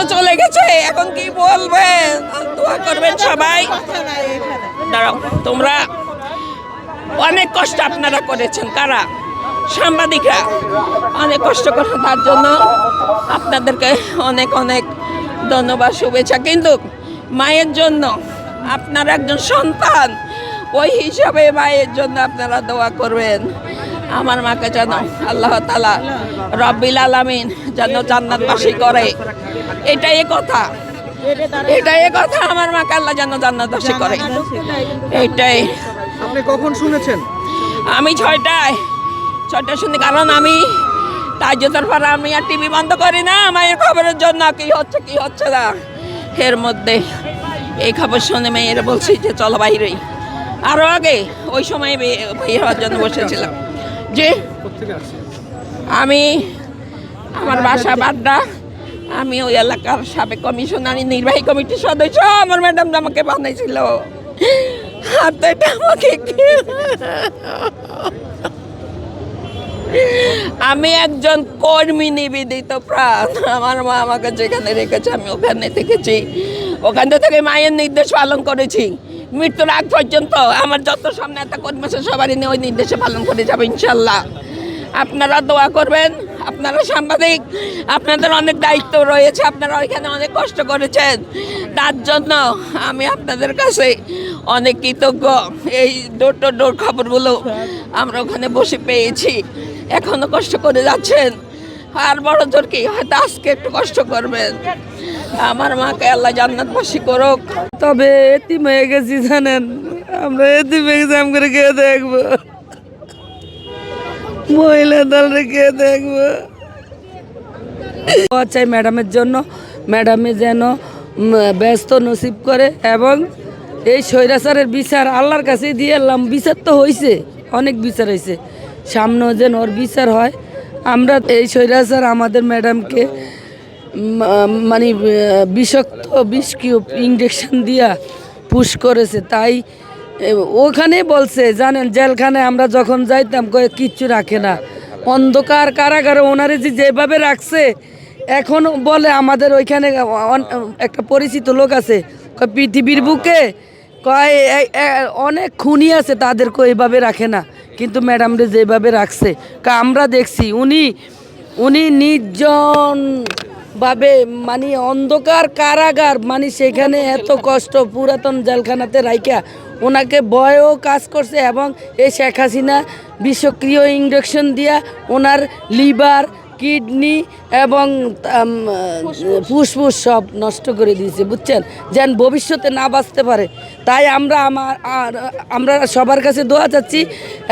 তো চলে গেছে, এখন কি বলবেন দোয়া করবেন সবাই। দাঁড়াও, তোমরা অনেক কষ্ট আপনারা করেছেন, কারা? সাংবাদিকরা অনেক কষ্ট করে তার জন্য আপনাদেরকে অনেক অনেক ধন্যবাদ, শুভেচ্ছা। কিন্তু মায়ের জন্য আপনার একজন সন্তান, ওই হিসাবে মায়ের জন্য আপনারা দোয়া করবেন। আমার মাকে যেন আল্লাহ তালা রব্বিল আলামিন যেন জান্নাতবাসী করে। এটাই কথা। এটাই কথা আমার মাকে আল্লাহ যেন জান্নাতবাসী করে। এইটাই আপনি কখন শুনেছেন? আমি ছয়টায় ছয়টা শুনি কারণ আমি তাজ্যতার পর আমি আর টিভি বন্ধ করি না মায়ের খবরের জন্য। কি হচ্ছে কি হচ্ছে না? এর মধ্যে এই খবর শুনে মেয়েরা বলছি যে চলো বাইরেই। আরও আগে ওই সময় বে- বের হওয়ার জন্য বসেছিলাম। আসছেন? আমি আমার বাসা বাড্ডা। আমি ওই এলাকার সাবেক কমিশনারি নির্বাহী কমিটির সদস্য। আমার ম্যাডাম আমাকে বানাইছিল। আমাকে আমি একজন কর্মী নিবেদিত প্রাণ। আমার মা আমাকে যেখানে রেখেছে আমি ওখানে থেকেছি। ওখান থেকে মায়ের নির্দেশ পালন করেছি। মৃত্যুর আগ পর্যন্ত আমার যত সামনে একটা কর্মী সবারই নিয়ে ওই নির্দেশে পালন করে যাব ইনশাল্লাহ আপনারা দোয়া করবেন, আপনারা সাংবাদিক, আপনাদের অনেক দায়িত্ব রয়েছে, আপনারা ওইখানে অনেক কষ্ট করেছেন। তার জন্য আমি আপনাদের কাছে অনেক কৃতজ্ঞ। এই ডোর টু ডোর খবরগুলো আমরা ওখানে বসে পেয়েছি, এখনও কষ্ট করে যাচ্ছেন। আর বড় জোর কি, হয়তো আজকে একটু কষ্ট করবেন। আমার মাকে আল্লাহ জান্নাতবাসী করুক। তবে এতিম হয়ে গেছি, জানেন? আমরা এতিম হয়ে গেছি করে কে দেখব? মহিলা দল কে দেখব? চাই ম্যাডামের জন্য। ম্যাডামে যেন ব্যস্ত নসিব করে এবং এই স্বৈরাচারের বিচার আল্লাহর কাছে দিয়ে এলাম। বিচার তো হয়েছে অনেক বিচার হয়েছে সামনেও যেন ওর বিচার হয়। আমরা এই স্বৈরাচার আমাদের ম্যাডামকে মানে বিষাক্ত বিষ কিউব ইঞ্জেকশন দিয়া পুশ করেছে। তাই ওখানে বলছে, জানেন জেলখানে আমরা যখন যাইতাম, কয়ে, কিচ্ছু রাখে না। অন্ধকার কারাগারে ওনারে যে যেভাবে রাখছে, এখন বলে আমাদের ওইখানে একটা পরিচিত লোক আছে পৃথিবীর বুকে, কয় অনেক খুনি আছে তাদেরকে এইভাবে রাখে না। কিন্তু ম্যাডামরে যেভাবে রাখছে, কা, আমরা দেখছি, উনি উনি নির্জন ভাবে মানে অন্ধকার কারাগার মানে সেখানে এত কষ্ট পুরাতন জেলখানাতে রাইকা ওনাকে ভয়ও কাজ করছে এবং এই শেখ হাসিনা বিষক্রিয় ইঞ্জেকশন দিয়া ওনার লিভার কিডনি এবং ফুসফুস। সব নষ্ট করে দিয়েছে বুঝছেন? যেন ভবিষ্যতে না বাঁচতে পারে। তাই আমরা আমার আর আমরা সবার কাছে দোয়া চাচ্ছি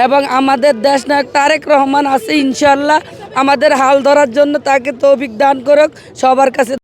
এবং আমাদের দেশ নায়ক তারেক রহমান আছে ইনশাল্লাহ আমাদের হাল ধরার জন্য তাকে তৌফিক দান করুক সবার কাছে